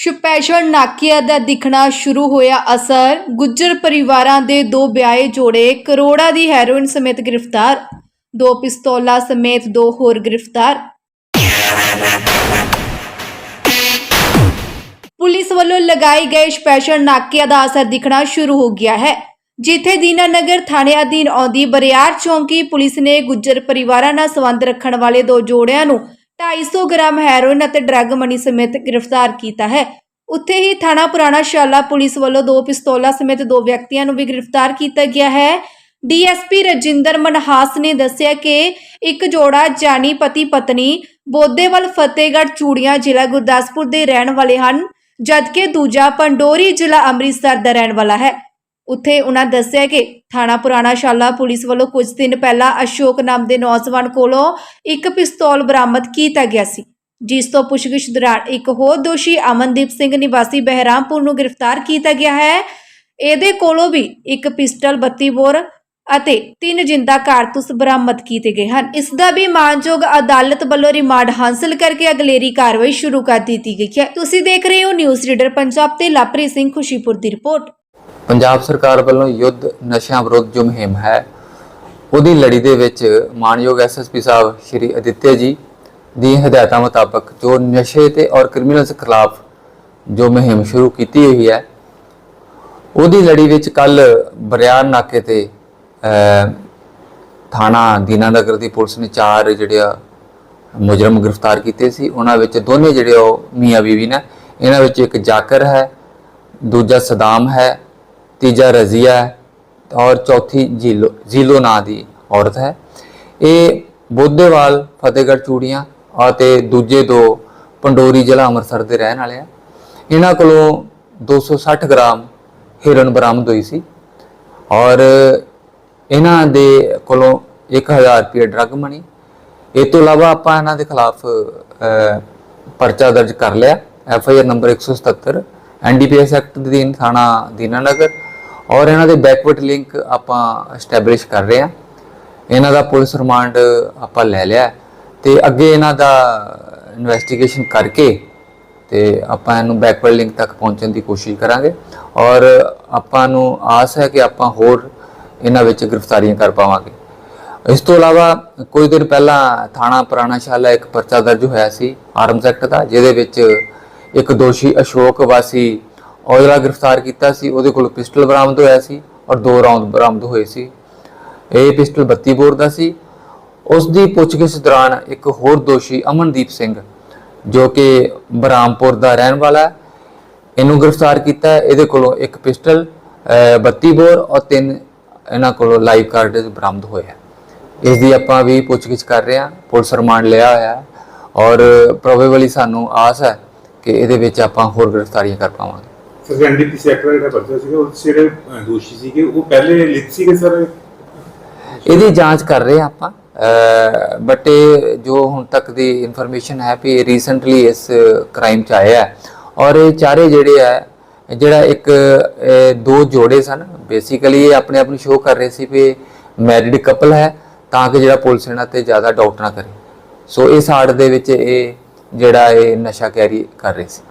Special ਨਾਕਿਆਂ ਦਾ ਦਿਖਣਾ ਸ਼ੁਰੂ ਹੋਇਆ ਅਸਰ। ਗੁੱਜਰ ਪਰਿਵਾਰਾਂ ਦੇ ਦੋ ਵਿਆਹੇ ਜੋੜੇ ਕਰੋੜਾਂ ਦੀ ਹੈਰੋਇਨ ਸਮੇਤ ਗ੍ਰਿਫਤਾਰ। ਦੋ ਪਿਸਤੌਲਾਂ ਸਮੇਤ ਦੋ ਹੋਰ ਗ੍ਰਿਫਤਾਰ। ਪੁਲਿਸ ਵੱਲੋਂ ਲਗਾਏ ਗਏ ਸਪੈਸ਼ਲ ਨਾਕਿਆਂ ਦਾ ਅਸਰ ਦਿਖਣਾ ਸ਼ੁਰੂ ਹੋ ਗਿਆ ਹੈ, ਜਿੱਥੇ ਦੀਨਾਨਗਰ ਥਾਣੇ ਅਧੀਨ ਆਉਂਦੀ ਬਰਿਆਰ ਚੌਂਕੀ ਪੁਲਿਸ ਨੇ ਗੁੱਜਰ ਪਰਿਵਾਰਾਂ ਨਾਲ ਸੰਬੰਧ ਰੱਖਣ ਵਾਲੇ ਦੋ ਜੋੜਿਆਂ ਨੂੰ 250 ਗ੍ਰਾਮ ਹੈਰੋਇਨ ਅਤੇ ਡਰੱਗ ਮਨੀ ਸਮੇਤ ਗ੍ਰਿਫਤਾਰ ਕੀਤਾ ਹੈ। ਉੱਥੇ ਹੀ ਥਾਣਾ ਪੁਰਾਣਾ ਸ਼ਾਲਾ ਪੁਲਿਸ ਵੱਲੋਂ ਦੋ ਪਿਸਤੌਲਾਂ ਸਮੇਤ ਦੋ ਵਿਅਕਤੀਆਂ ਨੂੰ ਵੀ ਗ੍ਰਿਫਤਾਰ ਕੀਤਾ ਗਿਆ ਹੈ। ਡੀਐਸਪੀ ਰਜਿੰਦਰ ਮਨਹਾਸ ਨੇ ਦੱਸਿਆ ਕਿ ਇੱਕ ਜੋੜਾ ਜਾਨੀ ਪਤੀ ਪਤਨੀ ਬੋਦੇਵਲ ਫਤਿਹਗੜ੍ਹ, ਚੂੜੀਆਂ ਜ਼ਿਲ੍ਹਾ ਗੁਰਦਾਸਪੁਰ ਦੇ ਰਹਿਣ ਵਾਲੇ ਹਨ, ਜਦਕਿ ਦੂਜਾ ਪੰਡੋਰੀ ਜ਼ਿਲ੍ਹਾ ਅੰਮ੍ਰਿਤਸਰ ਦਾ ਰਹਿਣ ਵਾਲਾ ਹੈ। ਉੱਥੇ ਉਹਨਾਂ ਦੱਸਿਆ ਕਿ ਥਾਣਾ ਪੁਰਾਣਾ ਸ਼ਾਲਾ ਪੁਲਿਸ ਵੱਲੋਂ ਕੁਝ ਦਿਨ ਪਹਿਲਾਂ ਅਸ਼ੋਕ ਨਾਮ ਦੇ ਨੌਜਵਾਨ ਕੋਲੋਂ ਇੱਕ ਪਿਸਤੌਲ ਬਰਾਮਦ ਕੀਤਾ ਗਿਆ ਸੀ, ਜਿਸ ਤੋਂ ਪੁੱਛਗਿੱਛ ਦੌਰਾਨ ਇੱਕ ਹੋਰ ਦੋਸ਼ੀ ਅਮਨਦੀਪ ਸਿੰਘ ਨਿਵਾਸੀ ਬਹਿਰਾਮਪੁਰ ਨੂੰ ਗ੍ਰਿਫਤਾਰ ਕੀਤਾ ਗਿਆ ਹੈ। ਇਹਦੇ ਕੋਲੋਂ ਵੀ ਇੱਕ ਪਿਸਟਲ 32 ਬੋਰ ਅਤੇ ਤਿੰਨ ਜਿੰਦਾ ਕਾਰਤੂਸ ਬਰਾਮਦ ਕੀਤੇ ਗਏ ਹਨ। ਇਸ ਦਾ ਵੀ ਮਾਨਯੋਗ ਅਦਾਲਤ ਵੱਲੋਂ ਰਿਮਾਂਡ ਹਾਸਲ ਕਰਕੇ ਅਗਲੇਰੀ ਕਾਰਵਾਈ ਸ਼ੁਰੂ ਕਰ ਦਿੱਤੀ ਗਈ ਹੈ। ਤੁਸੀਂ ਦੇਖ ਰਹੇ ਹੋ ਨਿਊਜ਼ ਰੀਡਰ ਪੰਜਾਬ ਤੇ ਲਾਪਰੀ ਸਿੰਘ ਖੁਸ਼ੀਪੁਰ ਦੀ ਰਿਪੋਰਟ। ਪੰਜਾਬ ਸਰਕਾਰ ਵੱਲੋਂ ਯੁੱਧ ਨਸ਼ਿਆਂ ਵਿਰੁੱਧ ਜੋ ਮੁਹਿੰਮ ਹੈ ਉਹਦੀ ਲੜੀ ਦੇ ਵਿੱਚ ਮਾਨਯੋਗ ਐਸਐਸਪੀ ਸਾਹਿਬ ਸ਼੍ਰੀ ਅਦਿੱਤਿਆ ਜੀ ਦੀ ਹਦਾਇਤਾਂ ਮੁਤਾਬਕ ਜੋ ਨਸ਼ੇ ਤੇ ਔਰ ਕ੍ਰਿਮੀਨਲਸ ਖਿਲਾਫ ਜੋ ਮੁਹਿੰਮ ਸ਼ੁਰੂ ਕੀਤੀ ਹੋਈ ਹੈ ਉਹਦੀ ਲੜੀ ਵਿੱਚ ਕੱਲ ਬਰਿਆਰ ਨਾਕੇ ਤੇ ਅਹ, ਥਾਣਾ ਦੀਨਾਨਗਰ ਦੀ ਪੁਲਿਸ ਨੇ ਚਾਰ ਜਿਹੜੇ ਆ ਮੁਜਰਮ ਗ੍ਰਿਫਤਾਰ ਕੀਤੇ ਸੀ। ਉਹਨਾਂ ਵਿੱਚ ਦੋਨੇ ਜਿਹੜੇ ਉਹ ਮੀਆਂ ਬੀਵੀ ਨੇ। ਇਹਨਾਂ ਵਿੱਚ ਇੱਕ ਜਾਕਰ ਹੈ ਦੂਜਾ ਸਦਾਮ ਹੈ ਤੀਜਾ ਰਜ਼ੀਆ ਹੈ ਔਰ ਚੌਥੀ ਜੀਲੋ ਜੀਲੋ ਨਾਂ ਦੀ ਔਰਤ ਹੈ। ਇਹ ਬੋਧੇਵਾਲ, ਫਤਿਹਗੜ੍ਹ ਚੂੜੀਆਂ ਅਤੇ ਦੂਜੇ ਦੋ ਪੰਡੋਰੀ ਜ਼ਿਲ੍ਹਾ ਅੰਮ੍ਰਿਤਸਰ ਦੇ ਰਹਿਣ ਵਾਲੇ ਆ। ਇਹਨਾਂ ਕੋਲੋਂ 260 ਗ੍ਰਾਮ ਹੀਰੋਇਨ ਬਰਾਮਦ ਹੋਈ ਸੀ ਔਰ ਇਹਨਾਂ ਦੇ ਕੋਲੋਂ 1000 ਰੁਪਏ ਡਰੱਗ ਮਣੀ ਇਹ ਤੋਂ ਇਲਾਵਾ ਆਪਾਂ ਇਹਨਾਂ ਦੇ ਖਿਲਾਫ ਪਰਚਾ ਦਰਜ ਕਰ ਲਿਆ। F I R number 177 NDPS act ਦੇ ਅਧੀਨ ਥਾਣਾ ਦੀਨਾਨਗਰ ਔਰ ਇਹਨਾਂ ਦੇ ਬੈਕਵਰਡ ਲਿੰਕ ਆਪਾਂ ਐਸਟੈਬਲਿਸ਼ ਕਰ ਰਹੇ ਹਾਂ। ਇਹਨਾਂ ਦਾ ਪੁਲਿਸ ਰਿਮਾਂਡ ਆਪਾਂ ਲੈ ਲਿਆ ਹੈ ਤੇ ਅੱਗੇ ਇਹਨਾਂ ਦਾ ਇਨਵੈਸਟੀਗੇਸ਼ਨ ਕਰਕੇ ਤੇ ਆਪਾਂ ਇਹਨੂੰ ਬੈਕਵਰਡ ਲਿੰਕ ਤੱਕ ਪਹੁੰਚਣ ਦੀ ਕੋਸ਼ਿਸ਼ ਕਰਾਂਗੇ। ਔਰ ਆਪਾਂ ਨੂੰ ਆਸ ਹੈ ਕਿ ਆਪਾਂ ਹੋਰ ਇਹਨਾਂ ਵਿੱਚ ਗ੍ਰਿਫਤਾਰੀਆਂ ਕਰ ਪਾਵਾਂਗੇ। ਇਸ ਤੋਂ ਇਲਾਵਾ ਕੁਝ ਦਿਨ ਪਹਿਲਾਂ ਥਾਣਾ ਪੁਰਾਣਾਸ਼ਾਲਾ ਇੱਕ ਪਰਚਾ ਦਰਜ ਹੋਇਆ ਸੀ ਆਰਮਸ ਐਕਟ ਦਾ, ਜਿਹਦੇ ਵਿੱਚ ਇੱਕ ਦੋਸ਼ੀ ਅਸ਼ੋਕ ਵਾਸੀ ਔਜਲਾ ਗ੍ਰਿਫਤਾਰ ਕੀਤਾ ਸੀ ਉਹਦੇ ਕੋਲ ਪਿਸਟਲ ਬਰਾਮਦ ਹੋਇਆ ਸੀ ਔਰ ਦੋ ਰਾਉਂਡ ਬਰਾਮਦ ਹੋਏ ਸੀ। ਇਹ ਪਿਸਟਲ 32 ਬੋਰ ਦਾ ਸੀ। ਉਸ ਦੀ ਪੁੱਛਗਿੱਛ ਦੌਰਾਨ ਇੱਕ ਹੋਰ ਦੋਸ਼ੀ ਅਮਨਦੀਪ ਸਿੰਘ ਜੋ ਕਿ ਬਰਾਮਪੁਰ ਦਾ ਰਹਿਣ ਵਾਲਾ ਹੈ ਇਹਨੂੰ ਗ੍ਰਿਫਤਾਰ ਕੀਤਾ ਇਹਦੇ ਕੋਲੋਂ ਇੱਕ ਪਿਸਟਲ ਅਹ, 32 ਬੋਰ ਔਰ ਤਿੰਨ ਇਹਨਾਂ ਕੋਲੋਂ ਲਾਈਵ ਕਾਰਡ ਬਰਾਮਦ ਹੋਏ ਹੈ। ਇਸ ਦੀ ਆਪਾਂ ਵੀ ਪੁੱਛਗਿੱਛ ਕਰ ਰਹੇ ਹਾਂ। ਪੁਲਿਸ ਰਿਮਾਂਡ ਲਿਆ ਹੋਇਆ ਹੈ। ਔਰ ਪ੍ਰੋਬੇਬਲੀ ਸਾਨੂੰ ਆਸ ਹੈ ਕਿ ਇਹਦੇ ਵਿੱਚ ਆਪਾਂ ਹੋਰ ਗ੍ਰਿਫਤਾਰੀਆਂ ਕਰ ਪਾਵਾਂਗੇ। ਐਨਡੀਪੀ ਸੈਕਟਰ ਜਿਹੜਾ ਪਰਚਾ ਸੀਗਾ, ਉਹ ਜਿਹੜੇ ਦੋਸ਼ੀ ਸੀਗੇ, ਉਹ ਪਹਿਲੇ ਲਿਖ ਸੀਗੇ ਸਰ? ਇਹਦੀ ਜਾਂਚ ਕਰ ਰਹੇ ਹਾਂ ਆਪਾਂ। ਬਟ ਇਹ ਜੋ ਹੁਣ ਤੱਕ ਦੀ ਇਨਫੋਰਮੇਸ਼ਨ ਹੈ ਵੀ ਰੀਸੈਂਟਲੀ ਇਸ ਕ੍ਰਾਈਮ ਚ ਆਇਆ ਔਰ ਇਹ ਚਾਰੇ ਜਿਹੜੇ ਆ ਜਿਹੜਾ ਇੱਕ ਦੋ ਜੋੜੇ ਸਨ। ਬੇਸਿਕਲੀ ਇਹ ਆਪਣੇ ਆਪ ਨੂੰ ਸ਼ੋਅ ਕਰ ਰਹੇ ਸੀ ਵੀ ਮੈਰਿਡ ਕਪਲ ਹੈ, ਤਾਂ ਕਿ ਜਿਹੜਾ ਪੁਲਿਸ ਇਹਨਾਂ ਤੇ ਜ਼ਿਆਦਾ ਡਾਊਟ ਨਾ ਕਰੇ। ਸੋ ਇਸ ਆੜ ਦੇ ਵਿੱਚ ਇਹ ਜਿਹੜਾ ਇਹ ਨਸ਼ਾ ਕੈਰੀ ਕਰ ਰਹੇ ਸੀ।